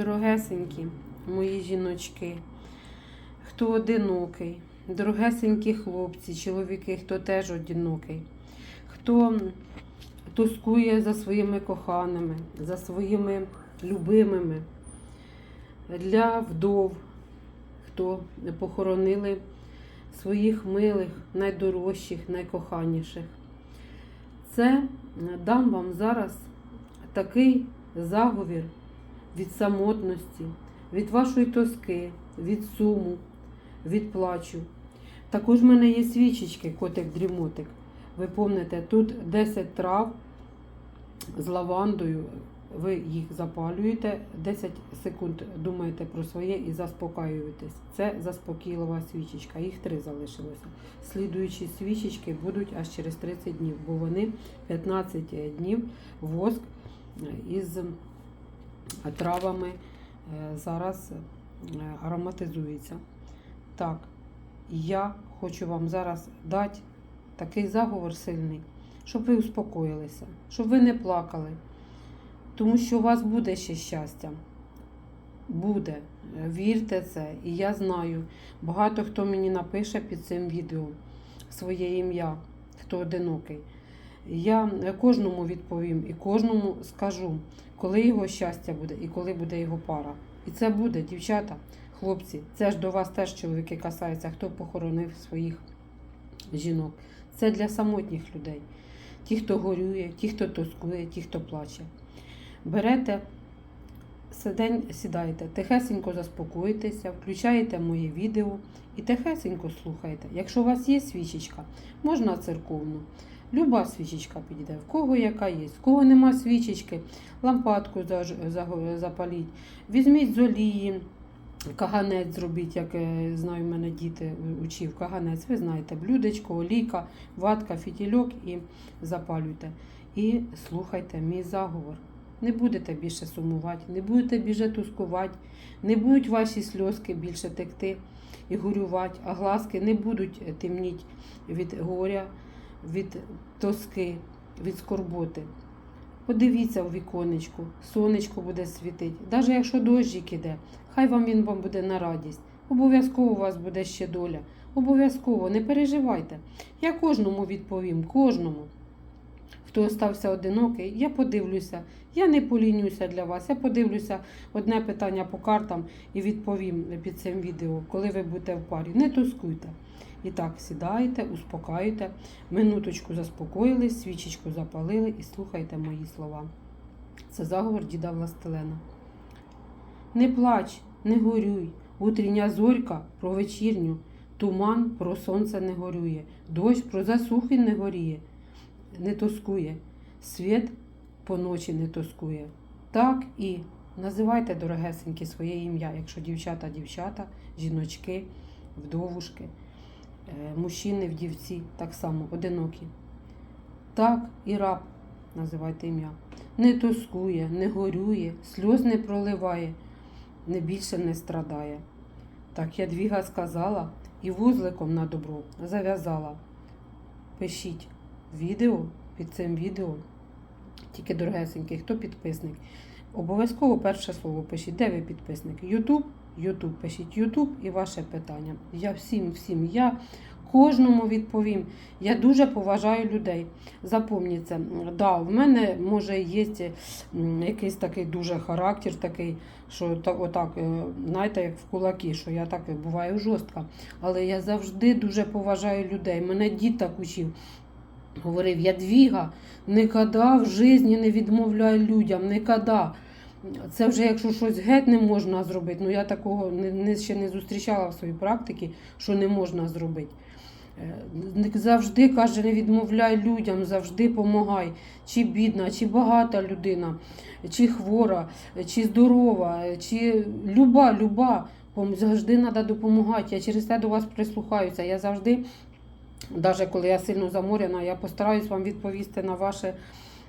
Дорогесенькі мої жіночки, хто одинокий, дорогесенькі хлопці, чоловіки, хто теж одинокий, хто тоскує за своїми коханими, за своїми любимими, для вдов, хто похоронили своїх милих, найдорожчих, найкоханіших. Це дам вам зараз такий заговір від самотності, від вашої тоски, від суму, від плачу. Також в мене є свічечки, котик-дрімотик. Ви пам'ятаєте, тут 10 трав з лавандою. Ви їх запалюєте, 10 секунд думаєте про своє і заспокаюєтесь. Це заспокійлива свічечка. Їх три залишилося. Слідуючі свічечки будуть аж через 30 днів, бо вони 15 днів воск із травами е, зараз е, ароматизується. Так, я хочу вам зараз дати такий заговор сильний, щоб ви успокоїлися, щоб ви не плакали. Тому що у вас буде ще щастя. Буде. Е, Вірте це. І я знаю. Багато хто мені напише під цим відео своє ім'я, хто одинокий. Я кожному відповім і кожному скажу, коли його щастя буде і коли буде його пара. І це буде, дівчата, хлопці, це ж до вас теж чоловіки касаються, хто похоронив своїх жінок. Це для самотніх людей. Ті, хто горює, ті, хто тоскує, ті, хто плаче. Берете, сидень, сідаєте, тихесенько заспокоїтеся, включаєте моє відео і тихесенько слухаєте. Якщо у вас є свічечка, можна церковну. Люба свічечка підійде, в кого яка є, в кого нема свічечки, лампадку запаліть. Візьміть з олії, каганець зробіть, як е, знаю, в мене діти учив каганець. Ви знаєте, блюдечко, олійка, ватка, фітільок і запалюйте. І слухайте мій заговор. Не будете більше сумувати, не будете більше тускувати, не будуть ваші сльозки більше текти і горювати, а глазки не будуть темніть від горя, від тоски, від скорботи. Подивіться у віконечку, сонечко буде світити. Навіть якщо дощик іде, хай вам він вам буде на радість. Обов'язково у вас буде ще доля. Обов'язково, не переживайте. Я кожному відповім, кожному. Хто остався одинокий, я подивлюся. Я не полінюся для вас. Я подивлюся одне питання по картам і відповім під цим відео, коли ви будете в парі. Не тоскуйте. І так, сідайте, успокаюйте, минуточку заспокоїлись, свічечку запалили і слухайте мої слова. Це заговор діда Властелена. Не плач, не горюй, утріння зорька про вечірню, туман про сонце не горює, дощ про засухи не горіє, не тоскує, світ по ночі не тоскує. Так і називайте, дорогесенькі, своє ім'я, якщо дівчата, дівчата, жіночки, вдовушки, е, мужчини, вдівці, так само, одинокі. Так і раб, називайте ім'я. Не тоскує, не горює, сльоз не проливає, не більше не страдає. Так Ядвіга сказала і вузликом на добро зав'язала. Пишіть відео під цим відео. Тільки дорогесенький, хто підписник. Обов'язково перше слово пишіть. Де ви підписник? Ютуб, Ютуб, пишіть Ютуб і ваше питання. Я всім, всім, я кожному відповім. Я дуже поважаю людей. Запомніть це. Да, в мене може є якийсь такий дуже характер, такий, що так, отак, е, знаєте, як в кулаки, що я так буваю жорстка. Але я завжди дуже поважаю людей. Мене дід так учив. Говорив, Ядвіга, ніколи в житті не відмовляй людям, ніколи. Це вже якщо щось геть не можна зробити, ну я такого не, ще не зустрічала в своїй практиці, що не можна зробити. Е, Завжди каже, не відмовляй людям, завжди помагай. Чи бідна, чи багата людина, чи хвора, чи здорова, чи люба, люба. Завжди треба допомагати. Я через це до вас прислухаюся. Я завжди, навіть коли я сильно заморяна, я постараюсь вам відповісти на ваше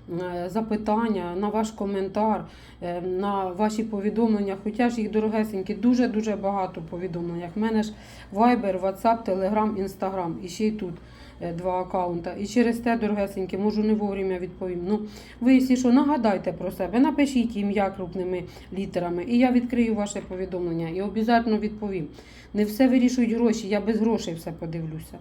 е, запитання, на ваш коментар, е, на ваші повідомлення. Хоча ж їх дорогесенькі, дуже-дуже багато повідомлень. В мене ж Viber, WhatsApp, Telegram, Instagram і ще й тут. е, два акаунта. І через те, дорогесеньке, можу не вовремя відповім. Ну, ви, якщо що, нагадайте про себе, напишіть ім'я крупними літерами, і я відкрию ваше повідомлення і обов'язково відповім. Не все вирішують гроші, я без грошей все подивлюся.